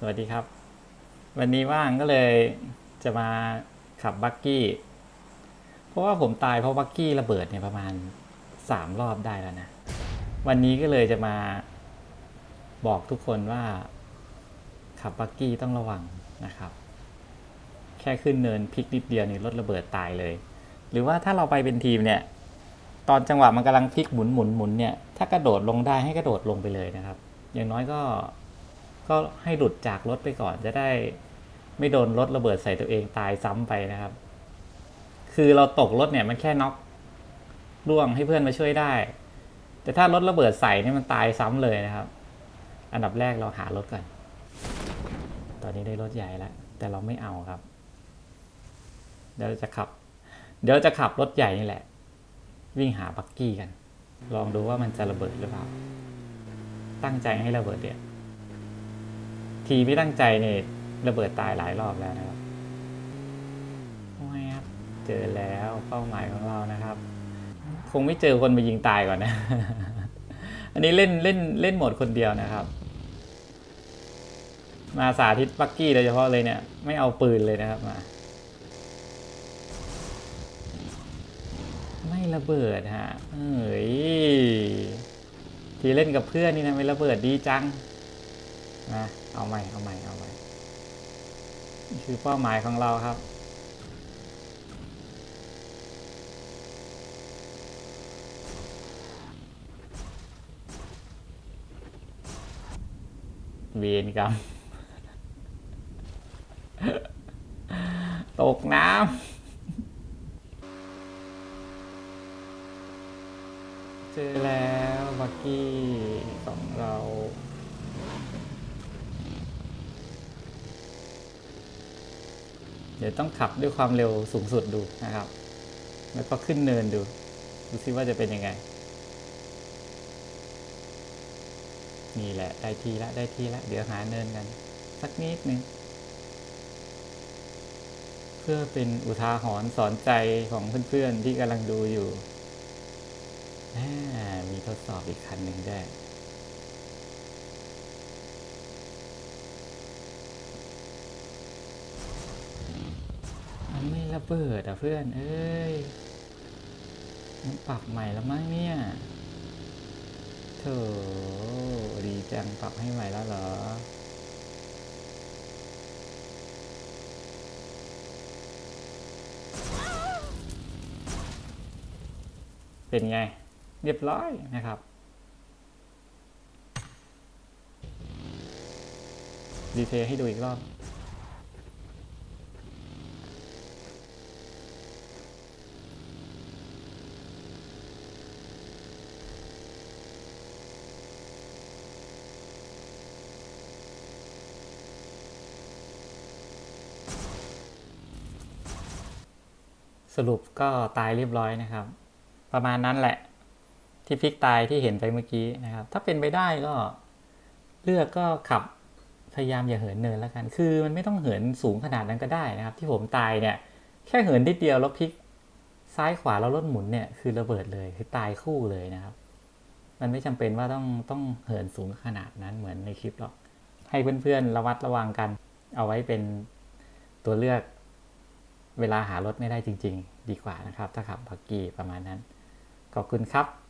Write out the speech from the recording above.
สวัสดีครับ วันนี้ว่างก็เลยจะมาขับบักกี้ เพราะว่าผมตายเพราะบักกี้ระเบิดเนี่ยประมาณสามรอบได้แล้วนะ วันนี้ก็เลยจะมาบอกทุกคนว่าขับบักกี้ต้องระวังนะครับ แค่ขึ้นเนินพลิกนิดเดียวนี่รถระเบิดตายเลย หรือว่าถ้าเราไปเป็นทีมเนี่ย ตอนจังหวะมันกำลังพลิกหมุนหมุนหมุนเนี่ยถ้ากระโดดลงได้ให้กระโดดลงไปเลยนะครับ อย่างน้อยก็ ก็ให้หลุดจากรถไปก่อนจะได้ไม่โดนรถระเบิดใส่ตัวเองตายซ้ำไปนะครับ คือเราตกรถเนี่ยมันแค่น็อกร่วงให้เพื่อนมาช่วยได้ แต่ถ้ารถระเบิดใส่เนี่ยมันตายซ้ำเลยนะครับ อันดับแรกเราหารถก่อน ตอนนี้ได้รถใหญ่แล้วแต่เราไม่เอาครับ เดี๋ยวจะขับ เดี๋ยวจะขับรถใหญ่นี่แหละ วิ่งหาบักกี้กัน ลองดูว่ามันจะระเบิดหรือเปล่า ตั้งใจให้ระเบิดเดี๋ยว ทีไม่ตั้งใจเนี่ยระเบิดตายหลายรอบแล้วนะครับโอ้ยครับ เจอแล้วเป้าหมายของเรานะครับ คงไม่เจอคนมายิงตายก่อนนะ อันนี้เล่นเล่นเล่นโหมดคนเดียวนะครับ มาสาธิตปักกี้โดยเฉพาะเลยเนี่ยไม่เอาปืนเลยนะครับมาไม่ระเบิดฮะ เอ้ย ทีเล่นกับเพื่อนนี่นะไม่ระเบิดดีจัง นะเอาใหม่เอาใหม่เอาใหม่นี่คือเป้าหมายของเราครับ เวียนกรรมตกน้ำเจอแล้วบักกี้ของเรา เดี๋ยวต้องขับด้วยความเร็วสูงสุดดูนะครับ แล้วก็ขึ้นเนินดู ดูซิว่าจะเป็นยังไง นี่แหละ ได้ทีละได้ทีละ เดี๋ยวหาเนินกัน สักนิดนึง เพื่อเป็นอุทาหรณ์สอนใจของเพื่อนๆที่กำลังดูอยู่ มีทดสอบอีกคันหนึ่งได้วย มันไม่ ระเบิดอะเพื่อน เอ้ยมันปรับใหม่แล้วมั้งเนี่ยโถดีจังปรับให้ใหม่แล้วเหรอ เป็นไง เรียบร้อยนะครับดีเทลให้ดูอีกรอบ สรุปก็ตายเรียบร้อยนะครับ ประมาณนั้นแหละ ที่พลิกตายที่เห็นไปเมื่อกี้นะครับ ถ้าเป็นไปได้ก็เลือกก็ขับพยายามอย่าเหินเนินแล้วกัน คือมันไม่ต้องเหินสูงขนาดนั้นก็ได้นะครับ ที่ผมตายเนี่ยแค่เหินนิดเดียวแล้วพลิกซ้ายขวาแล้วรถหมุนเนี่ยคือระเบิดเลยคือตายคู่เลยนะครับ มันไม่จำเป็นว่าต้องต้องเหินสูงขนาดนั้นเหมือนในคลิปหรอก ให้เพื่อนๆระวัดระวังกัน เอาไว้เป็นตัวเลือก เวลาหารถไม่ได้จริง ๆ ดีกว่านะครับ ถ้าขับบักกี้ประมาณนั้น ขอบคุณครับ